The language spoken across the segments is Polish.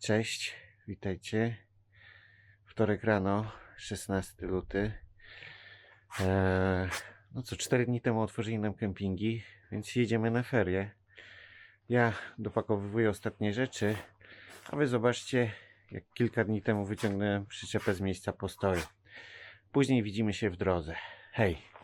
Cześć, witajcie. Wtorek rano, 16 luty. Eee, no co, 4 dni temu otworzyli nam kempingi, więc jedziemy na ferie. Ja dopakowywuję ostatnie rzeczy, a wy zobaczcie, jak kilka dni temu wyciągnąłem przyczepę z miejsca postoju. Później widzimy się w drodze. Hej!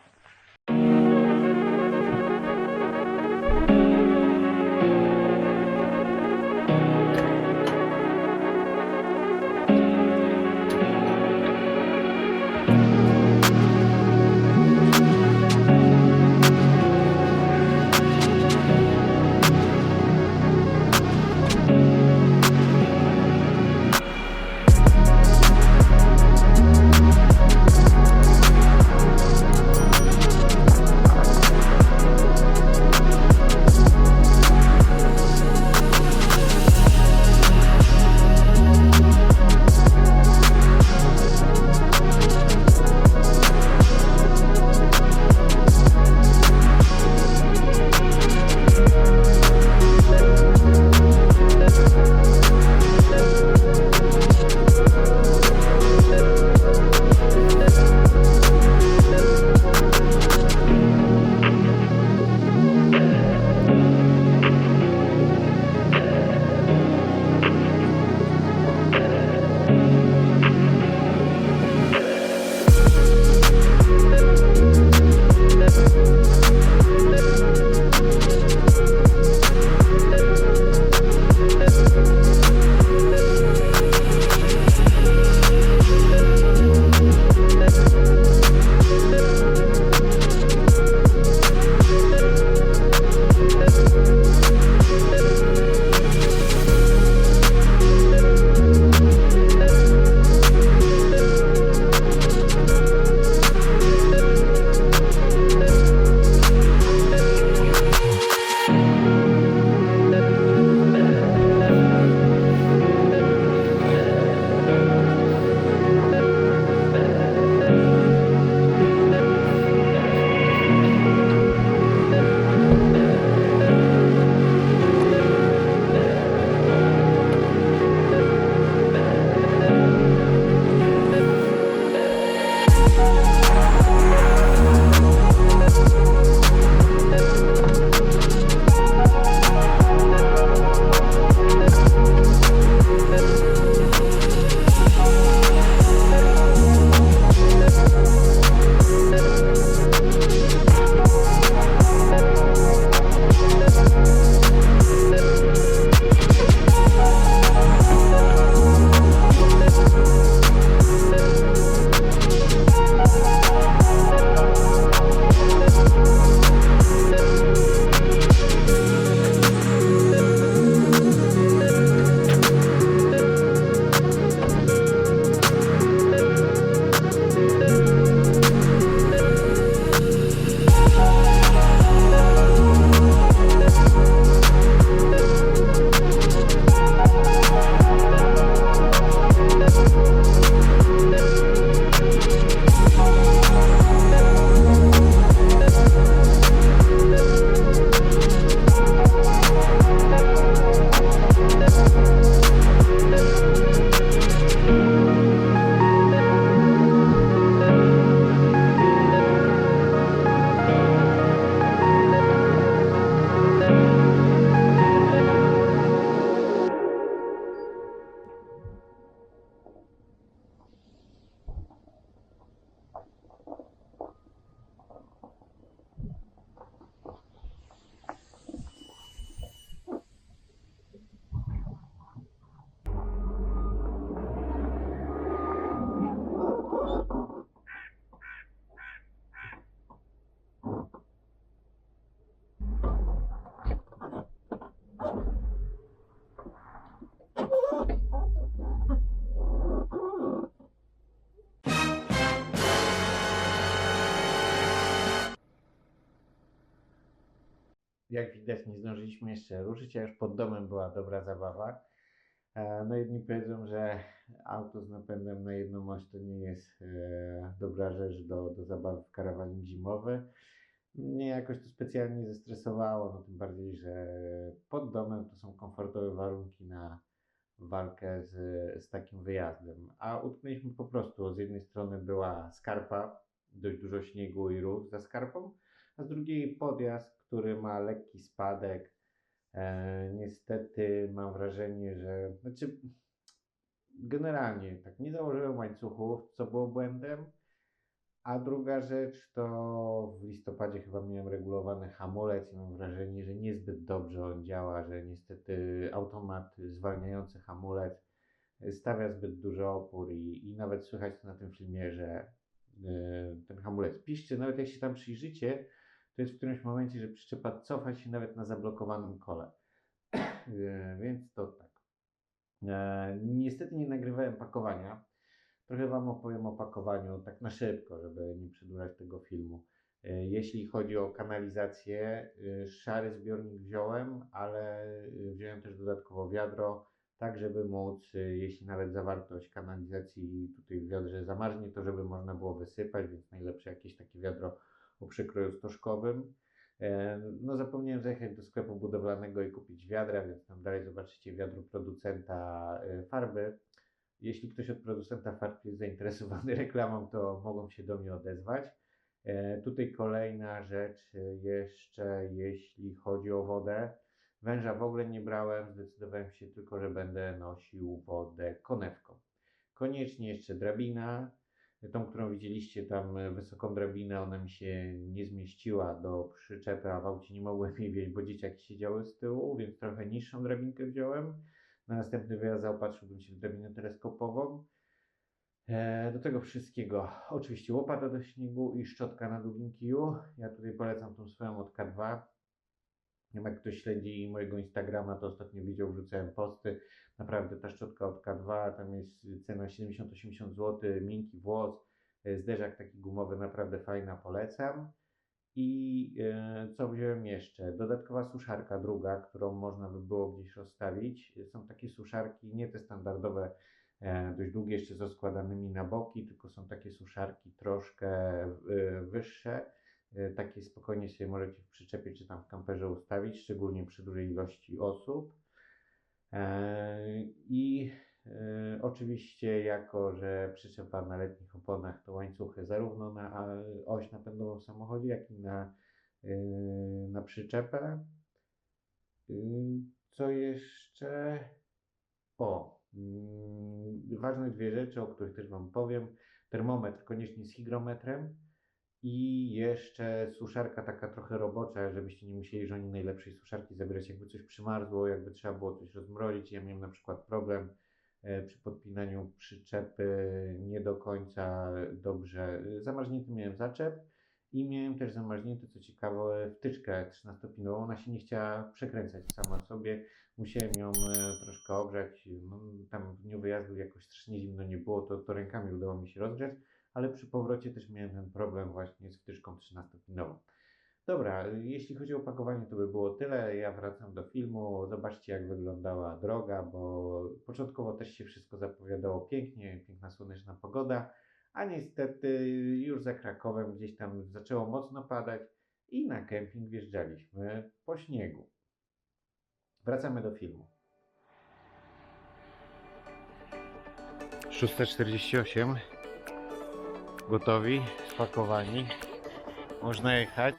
Jak widać, nie zdążyliśmy jeszcze ruszyć, a już pod domem była dobra zabawa. E, No jedni powiedzą, że auto z napędem na jedną oś to nie jest e, dobra rzecz do, do zabawy w karawanie zimowy. Mnie jakoś to specjalnie zestresowało, no tym bardziej, że pod domem to są komfortowe warunki na, walkę z, z takim wyjazdem. A utknęliśmy po prostu, z jednej strony była skarpa, dość dużo śniegu i ruch za skarpą, a z drugiej podjazd, który ma lekki spadek. E, niestety mam wrażenie, że znaczy generalnie tak nie założyłem łańcuchów, co było błędem. A druga rzecz to w listopadzie chyba miałem regulowany hamulec i mam wrażenie, że niezbyt dobrze on działa, że niestety automat zwalniający hamulec stawia zbyt duży opór i, i nawet słychać to na tym filmie, że y, ten hamulec piszczy. Nawet jak się tam przyjrzycie, to jest w którymś momencie, że przyczepa cofa się nawet na zablokowanym kole. Y, Więc to tak. E, Niestety nie nagrywałem pakowania. Trochę Wam opowiem o pakowaniu, tak na szybko, żeby nie przedłużać tego filmu. E, Jeśli chodzi o kanalizację, e, szary zbiornik wziąłem, ale e, wziąłem też dodatkowo wiadro, tak żeby móc, e, jeśli nawet zawartość kanalizacji tutaj w wiadrze zamarznie, to żeby można było wysypać, więc najlepsze jakieś takie wiadro o przykroju stożkowym. E, No zapomniałem zajechać do sklepu budowlanego i kupić wiadra, więc tam dalej zobaczycie wiadro producenta e, farby. Jeśli ktoś od producenta farb jest zainteresowany reklamą, to mogą się do mnie odezwać. E, Tutaj kolejna rzecz jeszcze, jeśli chodzi o wodę. Węża w ogóle nie brałem, zdecydowałem się tylko, że będę nosił wodę konewką. Koniecznie jeszcze drabina, tą, którą widzieliście tam, e, wysoką drabinę, ona mi się nie zmieściła do przyczepy, a w aucie nie mogłem jej wieść, bo dzieciaki siedziały z tyłu, więc trochę niższą drabinkę wziąłem. Na następny wyjazd zaopatrzyłbym się w drabinę teleskopową. E, do tego wszystkiego oczywiście łopata do śniegu i szczotka na długim kiju. Ja tutaj polecam tą swoją od K2. Jak ktoś śledzi mojego Instagrama, to ostatnio widział, wrzucałem posty. Naprawdę ta szczotka od K2, tam jest cena 70-80 zł, miękki włos, e, zderzak taki gumowy, naprawdę fajna, polecam. I e, co wziąłem jeszcze? Dodatkowa suszarka druga, którą można by było gdzieś rozstawić. Są takie suszarki, nie te standardowe, e, dość długie, jeszcze z rozkładanymi na boki, tylko są takie suszarki troszkę wyższe. E, Takie spokojnie sobie możecie w przyczepie czy tam w kamperze ustawić, szczególnie przy dużej ilości osób. E, I e, oczywiście, jako że przyczepa na letnich oponach, to łańcuchy zarówno na oś napędową w samochodzie, jak i na, e, na przyczepę. Y, Co jeszcze? O, mm, ważne dwie rzeczy, o których też Wam powiem. Termometr koniecznie z hygrometrem i jeszcze suszarka taka trochę robocza, żebyście nie musieli żoni najlepszej suszarki zabierać, jakby coś przymarzło, jakby trzeba było coś rozmrozić. Ja miałem na przykład problem e, przy podpinaniu przyczepy nie do końca dobrze. Zamarznięty miałem zaczep i miałem też zamarznięty, co ciekawe, wtyczkę 13-pinową. Ona się nie chciała przekręcać sama sobie. Musiałem ją e, troszkę ogrzać. No, tam w dniu wyjazdu jakoś strasznie zimno nie było, to, to rękami udało mi się rozgrzać ale przy powrocie też miałem ten problem właśnie z wtyczką 13-pinową. Dobra, jeśli chodzi o pakowanie, to by było tyle. Ja wracam do filmu. Zobaczcie, jak wyglądała droga, bo początkowo też się wszystko zapowiadało pięknie, piękna słoneczna pogoda, a niestety już za Krakowem gdzieś tam zaczęło mocno padać i na kemping wjeżdżaliśmy po śniegu. Wracamy do filmu. 648 gotowi, spakowani. Można jechać.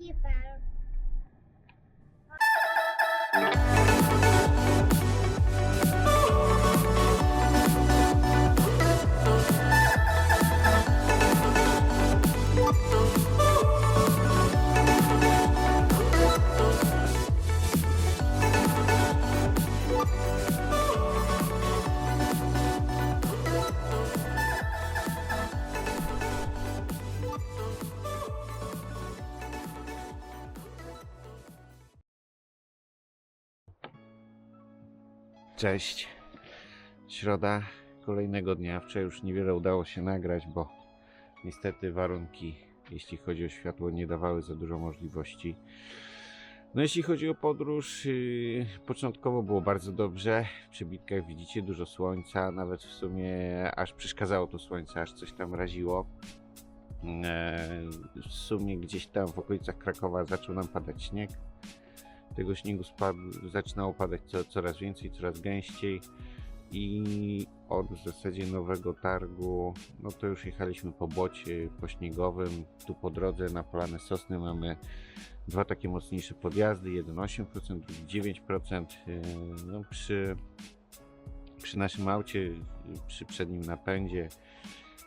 Tylko na Cześć. Środa kolejnego dnia. Wczoraj już niewiele udało się nagrać, bo niestety warunki, jeśli chodzi o światło, nie dawały za dużo możliwości. No jeśli chodzi o podróż, yy, początkowo było bardzo dobrze. W przebitkach widzicie dużo słońca, nawet w sumie aż przeszkadzało to słońce, aż coś tam raziło. E, W sumie gdzieś tam w okolicach Krakowa zaczął nam padać śnieg tego śniegu spadł, zaczynało padać co, coraz więcej, coraz gęściej i od w zasadzie nowego targu, no to już jechaliśmy po bocie, po śniegowym, tu po drodze na Polane Sosny mamy dwa takie mocniejsze podjazdy, jeden 8%, drugi 9%. Yy, No przy, przy naszym aucie, przy przednim napędzie,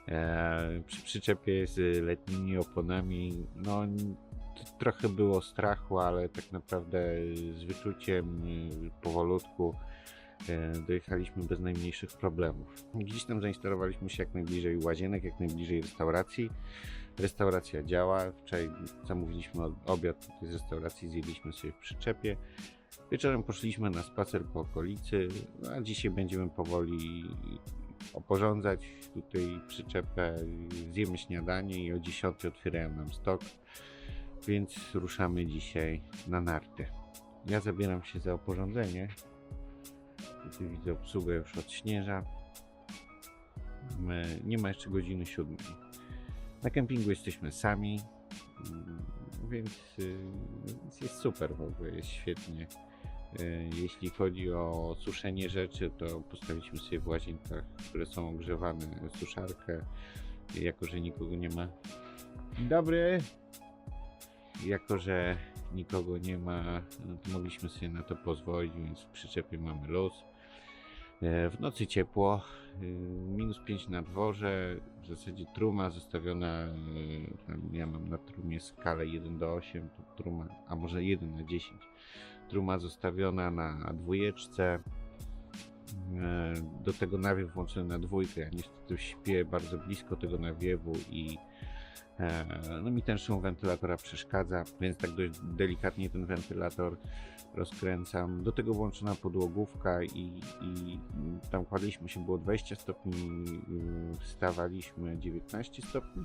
e, przy przyczepie z letnimi oponami, no trochę było strachu, ale tak naprawdę z wyczuciem powolutku e, dojechaliśmy bez najmniejszych problemów. Gdzieś tam zainstalowaliśmy się jak najbliżej łazienek, jak najbliżej restauracji. Restauracja działa. Wczoraj zamówiliśmy obiad z restauracji, zjedliśmy sobie w przyczepie. Wieczorem poszliśmy na spacer po okolicy, a dzisiaj będziemy powoli oporządzać tutaj przyczepę, zjemy śniadanie i o 10 otwierają nam stok więc ruszamy dzisiaj na narty. Ja zabieram się za oporządzenie. Tu widzę obsługę już od śnieża. My- Nie ma jeszcze godziny siódmej. Na kempingu jesteśmy sami, mm, więc y, więc jest super w ogóle, jest świetnie. Y, Jeśli chodzi o suszenie rzeczy, to postawiliśmy sobie w łazienkach, które są ogrzewane, suszarkę, jako że nikogo nie ma. Dobry! Jako że nikogo nie ma, no to mogliśmy sobie na to pozwolić, więc w przyczepie mamy luz. E, W nocy ciepło, y, minus 5 na dworze, w zasadzie truma zostawiona, tam ja mam na trumie skalę 1 do 8, to truma, a może 1 na 10. Truma zostawiona na dwójeczce, e, do tego nawiew włączony na dwójkę, ja niestety śpię bardzo blisko tego nawiewu i E, No mi ten szum wentylatora przeszkadza, więc tak dość delikatnie ten wentylator rozkręcam. Do tego włączona podłogówka i, i tam kładliśmy się, było 20 stopni, yy, wstawaliśmy 19 stopni.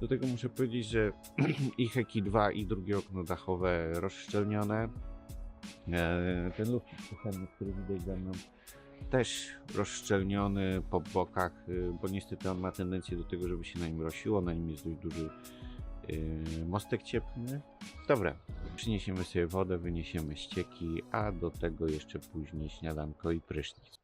Do tego muszę powiedzieć, że i Heki 2 i drugie okno dachowe rozszczelnione. E, Ten lufik kuchenny, który widać za mną, też rozszczelniony po bokach, y, bo niestety on ma tendencję do tego, żeby się na nim rosiło. Na nim jest dość duży y, mostek cieplny. Dobra, przyniesiemy sobie wodę, wyniesiemy ścieki, a do tego jeszcze później śniadanko i prysznic.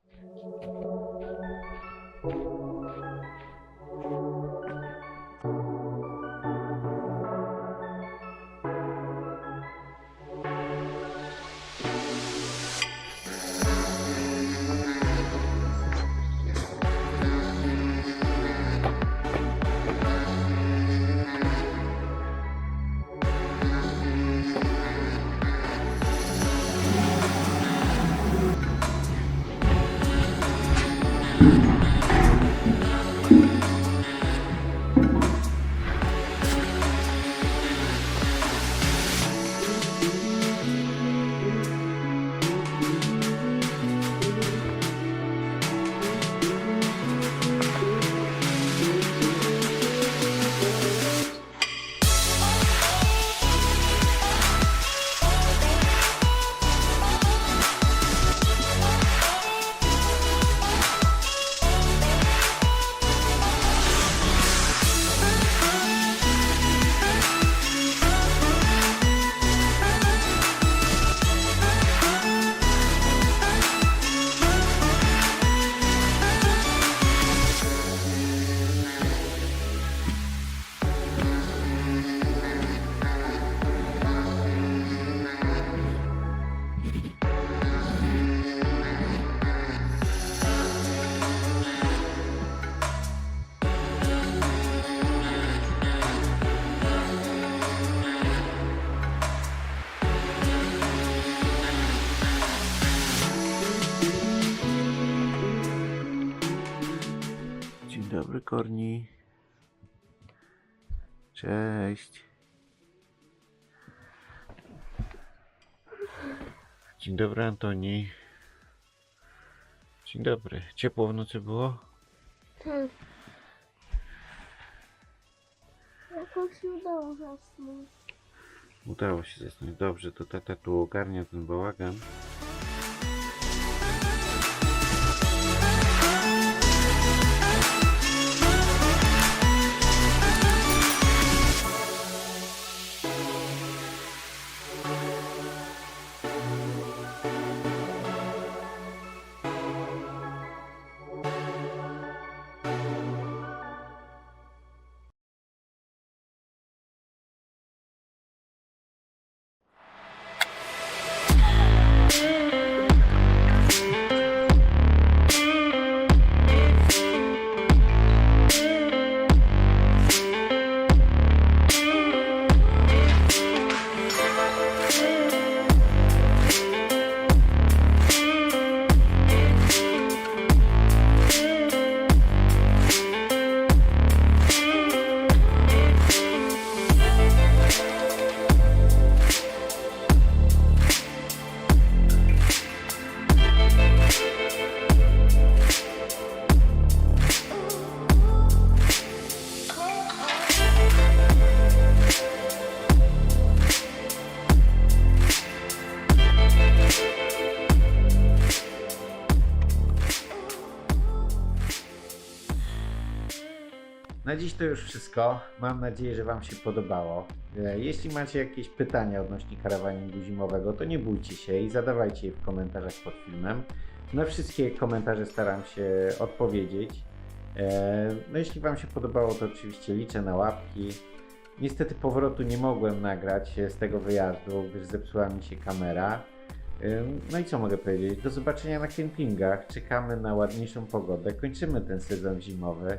Korni. Cześć. Dzień dobry, Antoni. Dzień dobry. Ciepło w nocy było? Tak. Jakoś się udało zasnąć. Udało się zasnąć. Dobrze, to tata tu ogarnia ten bałagan. Dziś to już wszystko. Mam nadzieję, że Wam się podobało. E, Jeśli macie jakieś pytania odnośnie karawaningu zimowego, to nie bójcie się i zadawajcie je w komentarzach pod filmem. Na wszystkie komentarze staram się odpowiedzieć. E, No jeśli Wam się podobało, to oczywiście liczę na łapki. Niestety powrotu nie mogłem nagrać z tego wyjazdu, gdyż zepsuła mi się kamera. No i co mogę powiedzieć? Do zobaczenia na kempingach. Czekamy na ładniejszą pogodę. Kończymy ten sezon zimowy.